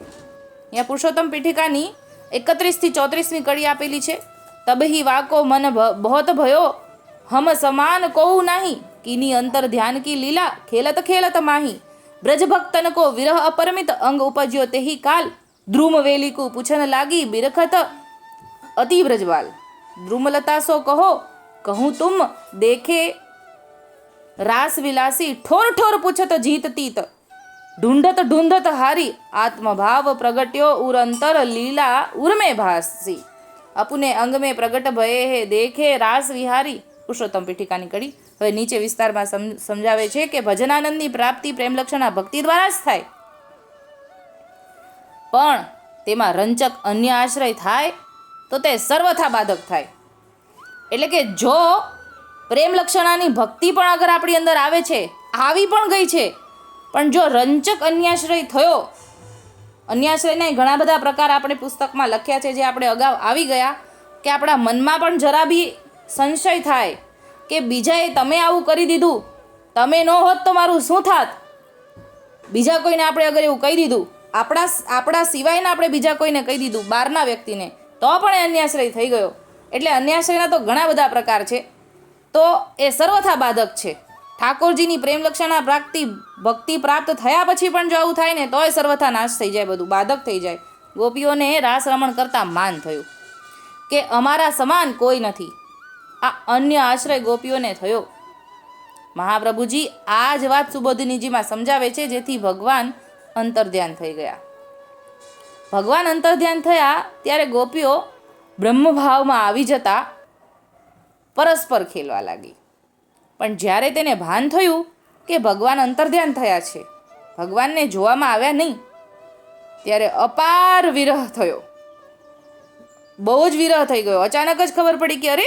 અહીંયા પુરુષોત્તમ પીઠિકાની એકત્રીસથી ચોત્રીસમી કડી આપેલી છે તબહી વાકો મન ભ- બહોત ભયો હમ સમાન કોઉ નાહી કીની અંતર ધ્યાન કી લીલા ખેલત ખેલત માહી બ્રજ ભક્તન કો વિરહ અપરમિત અંગ ઉપજ્યો તેહી કાલ દ્રુમ વેલિકુ પૂછન લાગી બિરખત અતિ બ્રજવાલ દ્રુમલતા સો કહો કહું તુમ દેખે રાસ વિલાસી ઠોર ઠોર પૂછત જીત તીત ઢૂંઢત ઢૂંઢત હારી આત્મભાવ પ્રગટ્યો ઉરંતર લીલા ઉર્મે ભાસી અપુને અંગમે પ્રગટ ભયે હે દેખે રાસ વિહારી પુરુષોત્તમ પીઠિકાની કડી હવે નીચે વિસ્તારમાં સમ- સમજાવે છે કે ભજનાનંદની પ્રાપ્તિ પ્રેમલક્ષણા ભક્તિ દ્વારા જ થાય. પણ તેમાં રંચક અન્ય આશ્રય થાય, તો તે સર્વથા બાધક થાય. એટલે કે જો પ્રેમલક્ષણાની ભક્તિ પણ અગર આપણી અંદર આવે છે, આવી પણ ગઈ છે પણ જો રંચક અન્યાશ્રય થયો, અન્યાશ્રયના ઘણા બધા પ્રકાર આપણે પુસ્તકમાં લખ્યા છે જે આપણે અગાઉ આવી ગયા, કે આપણા મનમાં પણ જરા બી સંશય થાય કે બીજાએ તમે આવું કરી દીધું, તમે ન હોત તો મારું શું થાત? બીજા કોઈને આપણે અગર એવું કહી દીધું, આપણા આપણા સિવાયને આપણે બીજા કોઈને કહી દીધું, બહારના વ્યક્તિને, તો પણ એ અન્યાશ્રય થઈ ગયો. એટલે અન્યાશ્રયના તો ઘણા બધા પ્રકાર છે. તો એ સર્વથા બાધક છે. ઠાકોરજીની પ્રેમલક્ષણા પ્રાપ્તિ, ભક્તિ પ્રાપ્ત થયા પછી પણ જો આવું થાય ને, તોય સર્વથા નાશ થઈ જાય બધું, બાધક થઈ જાય. ગોપીઓને રાસ રમણ કરતા માન થયું કે અમારા સમાન કોઈ નથી. આ અન્ય આશ્રય ગોપીઓને થયો. મહાપ્રભુજી આ જ વાત સુબોધિનીજીમાં સમજાવે છે, જેથી ભગવાન અંતર્ધ્યાન થઈ ગયા. ભગવાન અંતર્ધ્યાન થયા ત્યારે ગોપીઓ બ્રહ્મભાવમાં આવી જતા પરસ્પર ખેલવા લાગી. પણ જ્યારે તેને ભાન થયું કે ભગવાન અંતર્ધ્યાન થયા છે, ભગવાનને જોવામાં આવ્યા નહીં, ત્યારે અપાર વિરહ થયો. બહુ જ વિરહ થઈ ગયો. અચાનક જ ખબર પડી કે અરે,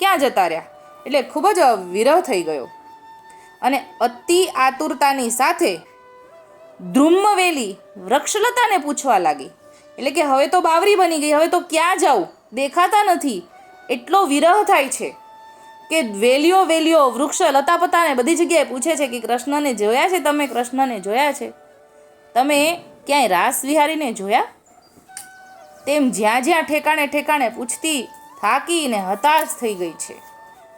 ક્યાં જતા રહ્યા? એટલે ખૂબ જ વિરહ થઈ ગયો. અને અતિ આતુરતાની સાથે ધ્રુમવેલી વૃક્ષલતાને પૂછવા લાગી. એટલે કે હવે તો બાવરી બની ગઈ, હવે તો ક્યાં જાઉં? દેખાતા નથી. એટલો વિરહ થાય છે. કે વેલીઓ વેલીઓ, વૃક્ષ, લતાપતાને બધી જગ્યાએ પૂછે છે કે કૃષ્ણને જોયા છે? તમે કૃષ્ણને જોયા છે? તમે ક્યાંય રાસ વિહારીને જોયા? તેમ જ્યાં જ્યાં ઠેકાણે ઠેકાણે પૂછતી થાકીને હતાશ થઈ ગઈ છે.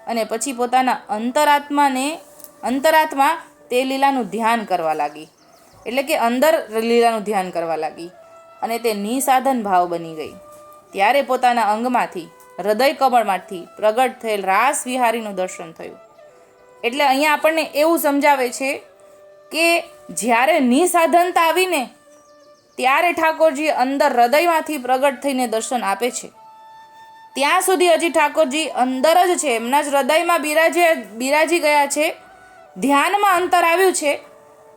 અને પછી પોતાના અંતરાત્માને, અંતરાત્મા તે લીલાનું ધ્યાન કરવા લાગી. એટલે કે અંદર લીલાનું ધ્યાન કરવા લાગી. અને તે નિસાધન ભાવ બની ગઈ. ત્યારે પોતાના અંગમાંથી હૃદય કમળમાંથી પ્રગટ થયેલ રાસ વિહારીનું દર્શન થયું. એટલે અહીંયા આપણને એવું સમજાવે છે કે જ્યારે નિસાધનતા આવીને, ત્યારે ઠાકોરજી અંદર હૃદયમાંથી પ્રગટ થઈને દર્શન આપે છે. ત્યાં સુધી હજી ઠાકોરજી અંદર જ છે, એમના જ હૃદયમાં બિરાજે, બિરાજી ગયા છે, ધ્યાનમાં અંતર આવ્યું છે.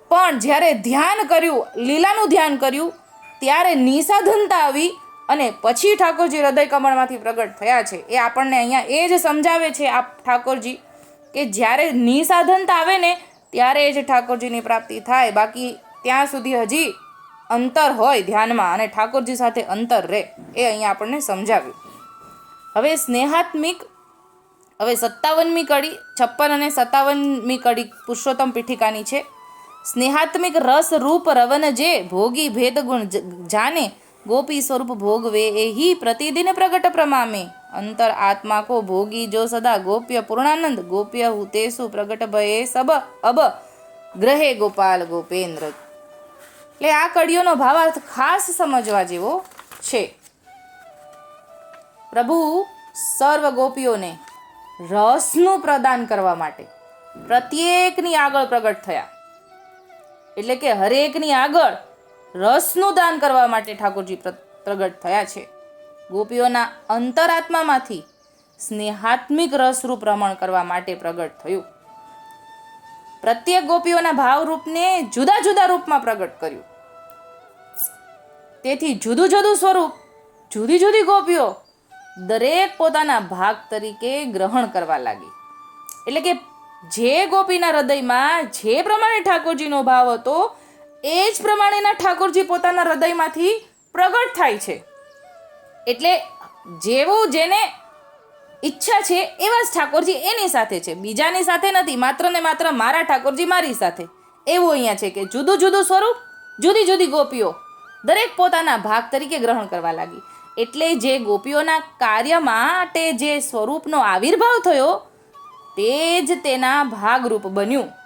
પણ જ્યારે ધ્યાન કર્યું, લીલાનું ધ્યાન કર્યું, ત્યારે નિસાધનતા આવી અને પછી ઠાકોરજી હૃદય કમળમાંથી પ્રગટ થયા છે. એ આપણને અહીંયા એ જ સમજાવે છે આ ઠાકોરજી, કે જ્યારે નિસાધનતા આવે ને, ત્યારે જ ઠાકોરજીની પ્રાપ્તિ થાય. બાકી ત્યાં સુધી હજી અંતર હોય ધ્યાનમાં અને ઠાકોરજી સાથે અંતર રહે એ અહીંયા આપણને સમજાવ્યું. હવે સ્નેહાત્મિક, હવે સત્તાવનમી કડી, છપ્પન અને સત્તાવનમી કડી પુરુષોત્તમ પીઠિકાની છે. સ્નેહાત્મિક રસ રૂપ રવન જે ભોગી ભેદ ગુણ ગોપી સ્વરૂપ ભોગવે એહી પ્રતિદિન પ્રગટ પ્રમામે અંતર આત્મા કો ભોગી જો સદા ગોપ્ય પૂર્ણાનંદ ગોપ્ય હુતેસુ પ્રગટ ભયે સબ અબ ગ્રહે ગોપાલ ગોપેન્દ્ર એટલે આ કડીઓનો ભાવાર્થ ખાસ સમજવા જેવો છે પ્રભુ સર્વ ગોપીઓને રસનું પ્રદાન કરવા માટે પ્રત્યેકની આગળ પ્રગટ થયા। એટલે કે હરેકની આગળ રસનું દાન કરવા માટે ઠાકોરજી પ્રગટ થયા છે. ગોપીઓના અંતરાત્મામાંથી સ્નેહાત્મિક રસરૂપ રમણ કરવા માટે પ્રગટ થયું. પ્રત્યેક ગોપીઓના ભાવરૂપને જુદા જુદા રૂપમાં પ્રગટ કર્યું. તેથી જુદું જુદું સ્વરૂપ, જુદી જુદી ગોપીઓ દરેક પોતાના ભાગ તરીકે ગ્રહણ કરવા લાગી. એટલે કે જે ગોપીના હૃદયમાં જે પ્રમાણે ઠાકોરજીનો ભાવ હતો એ જ પ્રમાણેના ઠાકોરજી પોતાના હૃદયમાંથી પ્રગટ થાય છે. એટલે જેવું જેને ઈચ્છા છે એવા જ ઠાકોરજી એની સાથે છે. બીજાની સાથે નથી, માત્ર ને માત્ર મારા ઠાકોરજી મારી સાથે. એવું અહીંયા છે કે જુદું જુદું સ્વરૂપ, જુદી જુદી ગોપીઓ દરેક પોતાના ભાગ તરીકે ગ્રહણ કરવા લાગી. એટલે જે ગોપીઓના કાર્ય માટે જે સ્વરૂપનો આવિર્ભાવ થયો, તે જ તેના ભાગરૂપ બન્યું.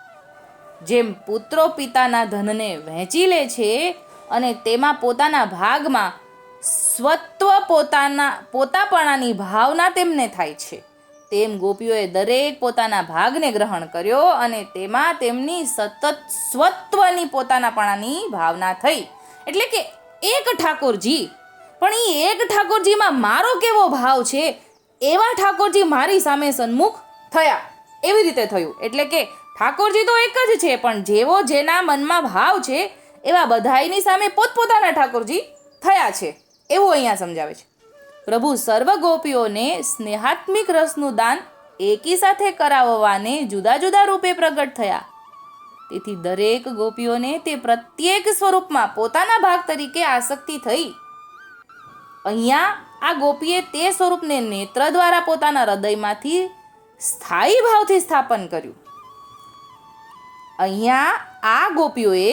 જેમ પુત્રો પિતાના ધનને વહેંચી લે છે અને તેમાં પોતાના ભાગમાં સ્વત્વ પોતાના, પોતાપણાની ભાવના તેમને થાય છે. તેમ ગોપીઓએ દરેક પોતાના ભાગને ગ્રહણ કર્યો અને તેમાં તેમની સતત સ્વત્વની પોતાનાપણાની ભાવના થઈ. એટલે કે એક ઠાકોરજી, પણ એ એક ઠાકોરજીમાં મારો કેવો ભાવ છે? એવા ઠાકોરજી મારી સામે સન્મુખ થયા. એવી રીતે થયું. એટલે કે ઠાકોરજી તો એક જ છે, પણ જેવો જેના મનમાં ભાવ છે, એવા બધાયની સામે પોતપોતાના ઠાકોરજી થયા છે. એવું અહીંયા સમજાવે છે. પ્રભુ સર્વ ગોપીઓને સ્નેહાત્મિક રસનું દાન એકી સાથે કરાવવાને જુદા જુદા રૂપે પ્રગટ થયા. તેથી દરેક ગોપીઓને તે પ્રત્યેક સ્વરૂપમાં પોતાના ભાગ તરીકે આસક્તિ થઈ. અહીંયા આ ગોપીએ તે સ્વરૂપને નેત્ર દ્વારા પોતાના હૃદયમાંથી સ્થાયી ભાવથી સ્થાપન કર્યું. અહીંયા આ ગોપીઓએ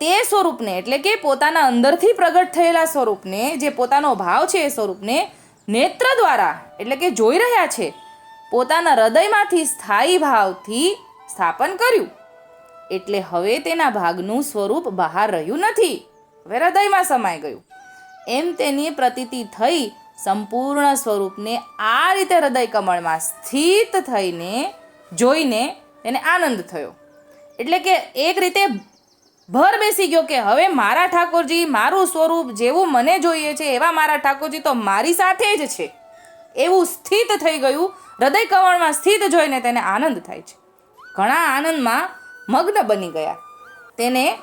તે સ્વરૂપને, એટલે કે પોતાના અંદરથી પ્રગટ થયેલા સ્વરૂપને, જે પોતાનો ભાવ છે એ સ્વરૂપને નેત્ર દ્વારા, એટલે કે જોઈ રહ્યા છે, પોતાના હૃદયમાંથી સ્થાયી ભાવથી સ્થાપન કર્યું. એટલે હવે તેના ભાગનું સ્વરૂપ બહાર રહ્યું નથી. હવે હૃદયમાં સમાઈ ગયું. એમ તેની પ્રતીતિ થઈ સંપૂર્ણ સ્વરૂપને આ રીતે હૃદય કમળમાં સ્થિત થઈને જોઈને તેને આનંદ થયો. એટલે કે એક રીતે ભર બેસી ગયો કે હવે મારા ઠાકોરજી મારું સ્વરૂપ જેવું મને જોઈએ છે, એવા મારા ઠાકોરજી તો મારી સાથે જ છે. એવું સ્થિત થઈ ગયું, હૃદય કવણમાં સ્થિત જોઈને તેને આનંદ થાય છે. ઘણા આનંદમાં મગ્ન બની ગયા. તેને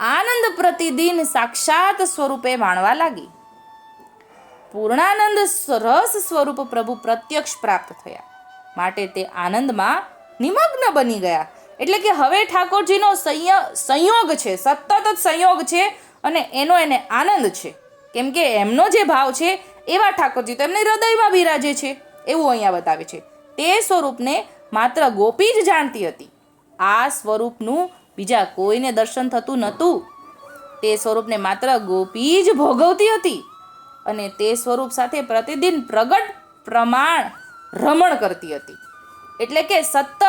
આનંદ પ્રતિદિન સાક્ષાત સ્વરૂપે માણવા લાગી. પૂર્ણાનંદ રસ સ્વરૂપ પ્રભુ પ્રત્યક્ષ પ્રાપ્ત થયા. માટે તે આનંદમાં નિમગ્ન બની ગયા. એટલે કે હવે ઠાકોરજીનો સંય, સંયોગ છે, સતત જ સંયોગ છે અને એનો એને આનંદ છે. કેમ કે એમનો જે ભાવ છે, એવા ઠાકોરજી તો એમને હૃદયમાં બિરાજે છે, એવું અહીંયા બતાવે છે. તે સ્વરૂપને માત્ર ગોપી જ જાણતી હતી. આ સ્વરૂપનું બીજા કોઈને દર્શન થતું નહોતું. તે સ્વરૂપને માત્ર ગોપી જ ભોગવતી હતી અને તે સ્વરૂપ સાથે પ્રતિદિન પ્રગટ પ્રમાણ રમણ કરતી હતી. એટલે કે સતત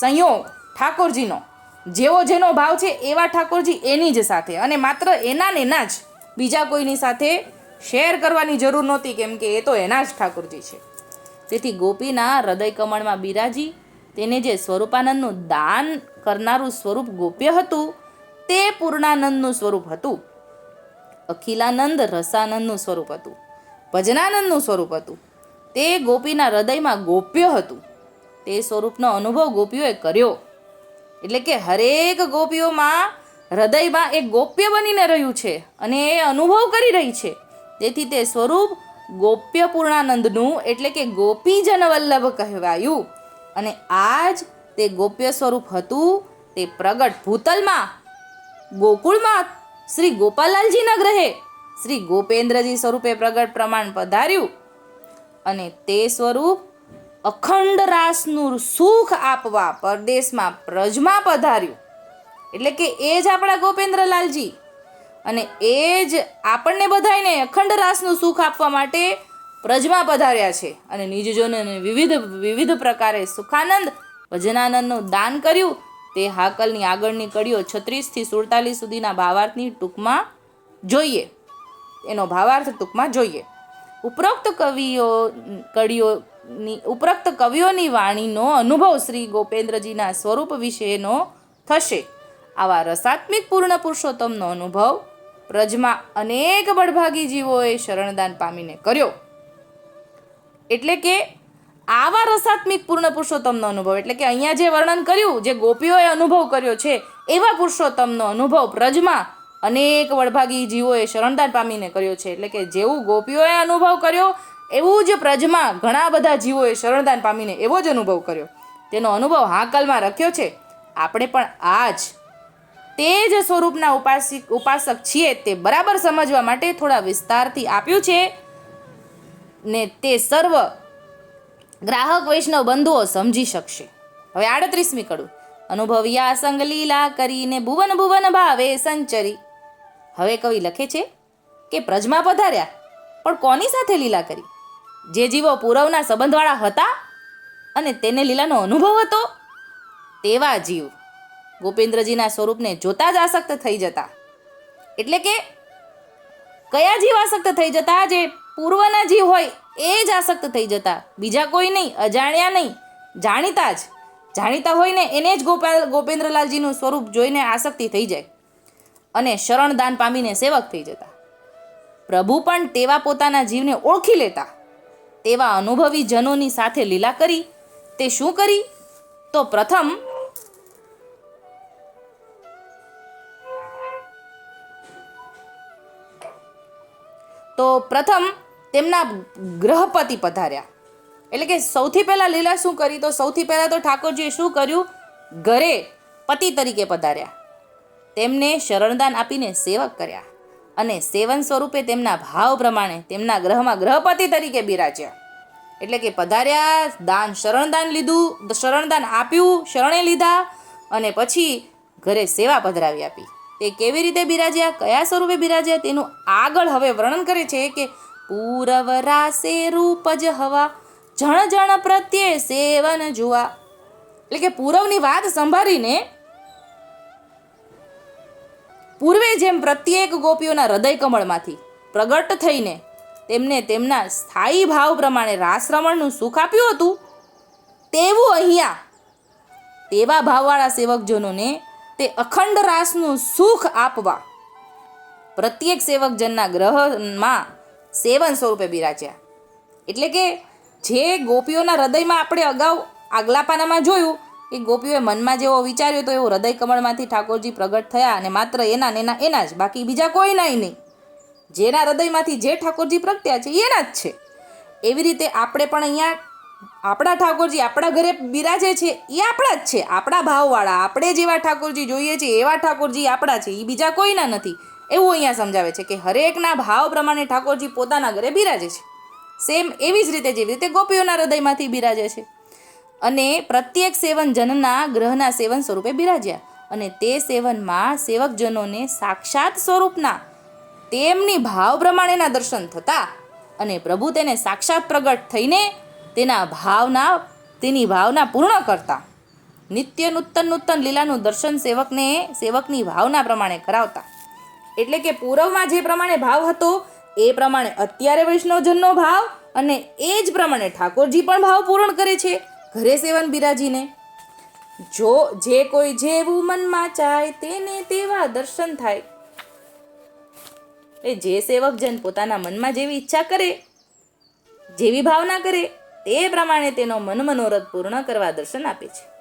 સંયોગ ઠાકોરજીનો. જેવો જેનો ભાવ છે એવા ઠાકોરજી એની જ સાથે. અને માત્ર એના ને એના જ બીજા કોઈની સાથે શેર કરવાની જરૂર નહોતી, કેમ કે એ તો એના જ ઠાકોરજી છે. તેથી ગોપીના હૃદય કમળમાં બિરાજી, તેને જે સ્વરૂપાનંદનું દાન કરનારું સ્વરૂપ ગોપ્ય હતું, તે પૂર્ણાનંદનું સ્વરૂપ હતું. અખિલાનંદ રસાનંદનું સ્વરૂપ હતું. ભજનાનંદનું સ્વરૂપ હતું. તે ગોપીના હૃદયમાં ગોપ્ય હતું. તે સ્વરૂપનો અનુભવ ગોપીઓએ કર્યો. એટલે કે હરેક ગોપીઓમાં હૃદયમાં એક ગોપ્ય બનીને રહ્યું છે અને એ અનુભવ કરી રહી છે. તેથી તે સ્વરૂપ ગોપ્ય પૂર્ણાનંદનું એટલે કે ગોપીજન વલ્લભ કહેવાયું. અને આજ તે ગોપ્ય સ્વરૂપ હતું તે પ્રગટ ભૂતલમાં. ગોકુળમાં શ્રી ગોપાલાલજીના ગ્રહે શ્રી ગોપેન્દ્રજી સ્વરૂપે પ્રગટ પ્રમાણ પધાર્યું. અને તે સ્વરૂપ અખંડ રાસનું સુખ આપવા પરદેશમાં પ્રજમાં પધાર્યું. એટલે કે એ જ આપણા ગોપેન્દ્રલાલજી. અને એ જ આપણને બધાને અખંડ રાસનું સુખ આપવા માટે પ્રજમાં પધાર્યા છે. અને નિજજોને વિવિધ વિવિધ પ્રકારે સુખાનંદ, ભજનાનંદનું દાન કર્યું. તે હાકલની આગળની કડીઓ છત્રીસથી સુડતાલીસ સુધીના ભાવાર્થની ટૂંકમાં જોઈએ. એનો ભાવાર્થ ટૂંકમાં જોઈએ. ઉપરોક્ત કવિઓ કડીઓની ઉપરોક્ત કવિઓની વાણીનો અનુભવ શ્રી ગોપેન્દ્રજીના સ્વરૂપ વિશેનો થશે. આવા રસાત્મિક પૂર્ણ પુરુષોત્તમનો અનુભવ પ્રજમાં અનેક બળભાગી જીવોએ શરણદાન પામીને કર્યો. એટલે કે આવા રસાત્મિક પૂર્ણ પુરુષોત્તમનો અનુભવ, એટલે કે અહીંયા જે વર્ણન કર્યું, જે ગોપીઓએ અનુભવ કર્યો છે, એવા પુરુષોત્તમનો અનુભવ પ્રજમાં અનેક વડભાગી જીવોએ શરણદાન પામીને કર્યો છે. એટલે કે જેવું ગોપીઓએ અનુભવ કર્યો એવું જ પ્રજમાં ઘણા બધા જીવોએ શરણદાન પામીને એવો જ અનુભવ કર્યો. તેનો અનુભવ હાકલમાં રખ્યો છે. આપણે પણ આ જ તે જ સ્વરૂપના ઉપાસિક ઉપાસક છીએ તે બરાબર સમજવા માટે થોડા વિસ્તારથી આપ્યું છે ને તે સર્વ ગ્રાહક વૈષ્ણવ બંધુઓ સમજી શકશે. હવે આડત્રીસમી કડું. અનુભવ્યા સંગ લીલા કરીને ભુવન ભુવન ભાવે સંચરી. હવે કવિ લખે છે કે પ્રજમાં પધાર્યા, પણ કોની સાથે લીલા કરી? જે જીવો પૂરવના સંબંધવાળા હતા અને તેને લીલાનો અનુભવ હતો, તેવા જીવ ગોપેન્દ્રજીના સ્વરૂપને જોતા જ આસક્ત થઈ જતા. એટલે કે કયા જીવ આસક્ત થઈ જતા? જે પૂર્વના જીવ હોય એ જ આસક્ત થઈ જતા. બીજા કોઈ નહીં, અજાણ્યા નહીં, જાણીતા જ. જાણીતા હોય ને એને જ ગોપાલ, ગોપેન્દ્રલાલજીનું સ્વરૂપ જોઈને આસક્તિ થઈ જાય અને શરણદાન પામીને સેવક થઈ જતા. પ્રભુ પણ તેવા પોતાના જીવને ઓળખી લેતા. તેવા અનુભવી જનોની સાથે લીલા કરી, તે શું કરી? તો પ્રથમ તો પ્રથમ તેમના ગ્રહપતિ પધાર્યા. એટલે કે સૌથી પહેલાં લીલા શું કરી? તો સૌથી પહેલાં તો ઠાકોરજીએ શું કર્યું? ઘરે પતિ તરીકે પધાર્યા. તેમને શરણદાન આપીને સેવક કર્યા. અને સેવન સ્વરૂપે તેમના ભાવ પ્રમાણે તેમના ગ્રહમાં ગ્રહપતિ તરીકે બિરાજ્યા. એટલે કે પધાર્યા, દાન શરણદાન લીધું, શરણદાન આપ્યું, શરણે લીધા અને પછી ઘરે સેવા પધરાવી આપી. તે કેવી રીતે બિરાજ્યા, કયા સ્વરૂપે બિરાજ્યા, તેનું આગળ હવે વર્ણન કરે છે કે પૂરવ રાસે રૂપ જ હવા, જણ જણ પ્રત્યે સેવન જુવા. એટલે કે પૂરવની વાત સંભાળીને પૂર્વે જેમ પ્રત્યેક ગોપીઓના હૃદય કમળમાંથી પ્રગટ થઈને તેમને તેમના સ્થાયી ભાવ પ્રમાણે રાસરમણનું સુખ આપ્યું હતું, તેવું અહીંયા તેવા ભાવવાળા સેવકજનોને તે અખંડ રાસનું સુખ આપવા પ્રત્યેક સેવકજનના ગ્રહમાં સેવન સ્વરૂપે બિરાજ્યા. એટલે કે જે ગોપીઓના હૃદયમાં આપણે અગાઉ આગલા પાનામાં જોયું કે ગોપીઓએ મનમાં જેવો વિચાર્યો તો એવો હૃદય કમળમાંથી ઠાકોરજી પ્રગટ થયા અને માત્ર એના ને એના એના જ, બાકી બીજા કોઈ નાય નહીં જેના હૃદયમાંથી જે ઠાકોરજી પ્રગટ્યા છે, એના જ છે. એવી રીતે આપણે પણ અહીંયા આપણા ઠાકોરજી આપણા ઘરે બિરાજે છે, એ આપણા જ છે. આપણા ભાવવાળા, આપણે જેવા ઠાકોરજી જોઈએ છીએ, એવા ઠાકોરજી આપણા છે, એ બીજા કોઈના નથી. એવું અહીંયા સમજાવે છે કે હરેકના ભાવ પ્રમાણે ઠાકોરજી પોતાના ઘરે બિરાજે છે. સેમ એવી જ રીતે, જેવી રીતે ગોપીઓના હૃદયમાંથી બિરાજે છે. અને પ્રત્યેક સેવન જનના ગ્રહના સેવન સ્વરૂપે બિરાજ્યા. અને તે સેવનમાં સેવકજનોને સાક્ષાત સ્વરૂપના, તેમની ભાવ પ્રમાણેના દર્શન થતા અને પ્રભુ તેને સાક્ષાત પ્રગટ થઈને તેના ભાવના, તેની ભાવના પૂર્ણ કરતા. નિત્ય નૂતન નૂતન લીલાનું દર્શન સેવકને, સેવકની ભાવના પ્રમાણે કરાવતા. એટલે કે પૂર્વમાં જે પ્રમાણે ભાવ હતો, એ પ્રમાણે અત્યારે વૈષ્ણવજનનો ભાવ અને એ જ પ્રમાણે ઠાકોરજી પણ ભાવ પૂર્ણ કરે છે. ઘરે સેવન બિરાજીને, જો જે કોઈ જેવું મનમાં ચાય, તેને તેવા દર્શન થાય. એ જે સેવકજન પોતાના મનમાં જેવી ઈચ્છા કરે, જેવી ભાવના કરે, તે પ્રમાણે તેનો મન મનોરથ પૂર્ણ કરવા દર્શન આપે છે.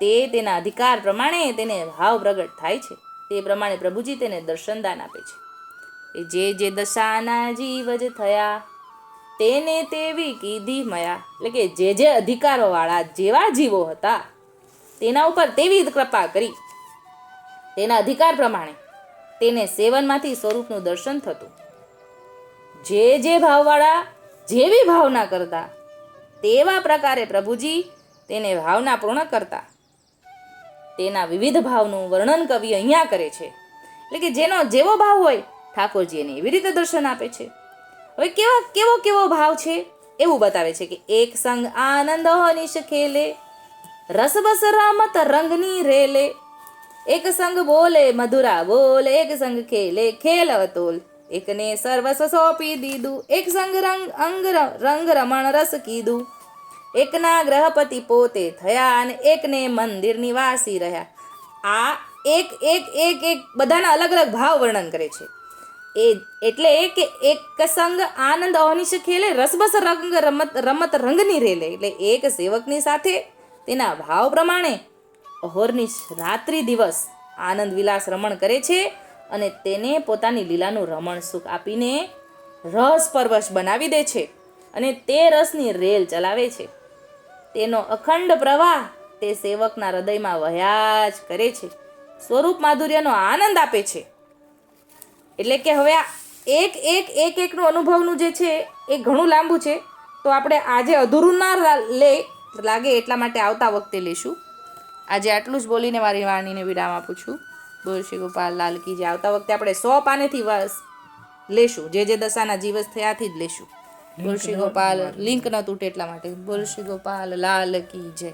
તે તેના અધિકાર પ્રમાણે તેને ભાવ પ્રગટ થાય છે. તે પ્રમાણે પ્રભુજી તેને દર્શનદાન આપે છે. એ જે જે દશાના જીવ જ થયા તેને તેવી કીધી મયા. એટલે કે જે જે અધિકારોવાળા જેવા જીવો હતા, તેના ઉપર તેવી કૃપા કરી. તેના અધિકાર પ્રમાણે તેને સેવનમાંથી સ્વરૂપનું દર્શન થતું. જે જે ભાવવાળા જેવી ભાવના કરતા, તેવા પ્રકારે પ્રભુજી તેને ભાવના પૂર્ણ કરતા. તેના વિવિધ ભાવનું વર્ણન કવિ અહીંયા કરે છે. એટલે કે જેનો જેવો ભાવ હોય, ઠાકોરજી એને એવી રીતે દર્શન આપે છે. હવે કેવા કેવો કેવો ભાવ છે એવું બતાવે છે કે એક સંગ આનંદ નિશ ખેલે રસબસ રમત રંગની રેલે. એક સંગ બોલે, મધુરા બોલ, એક સંગ ખેલે ખેલ તોલ. એકને સર્વસ્વ સોંપી દીધું, એક સંગ રંગ અંગ રંગ રમણ રસ કીધું. એકના ગ્રહપતિ પોતે થયા અને એકને મંદિર નિવાસી રહ્યા. આ એક એક એક એક બધાના અલગ અલગ ભાવ વર્ણન કરે છે. એ એટલે કે એક સંગ આનંદ અનિશ ખેલે રસબસ રંગ રમત રમત રંગની રેલે. એટલે એક સેવકની સાથે તેના ભાવ પ્રમાણે અહોરની રાત્રિ દિવસ આનંદ વિલાસ રમણ કરે છે અને તેને પોતાની લીલાનું રમણ સુખ આપીને રસ પરવશ બનાવી દે છે અને તે રસની રેલ ચલાવે છે. તેનો અખંડ પ્રવાહ તે સેવકના હૃદયમાં વહ્યા જ કરે છે. સ્વરૂપ માધુર્યનો આનંદ આપે છે. એટલે કે હવે આ એક એક એક એકનું અનુભવનું જે છે એ ઘણું લાંબુ છે. તો આપણે આજે અધૂરું ના લે લાગે એટલા માટે આવતા વખતે લઈશું આજે આટલું જ બોલીને મારી વાણીને વિરામ આપું છું. બોલ શ્રી ગોપાલ લાલ કી જય. આવતા વખતે આપણે સો પાનેથી વસ લેશું. જે જે દશાના જીવસ થયાથી જ લેશું. બોલ શ્રી ગોપાલ લિંક ન તૂટે એટલા માટે. બોલ શ્રી ગોપાલ લાલ કી જય.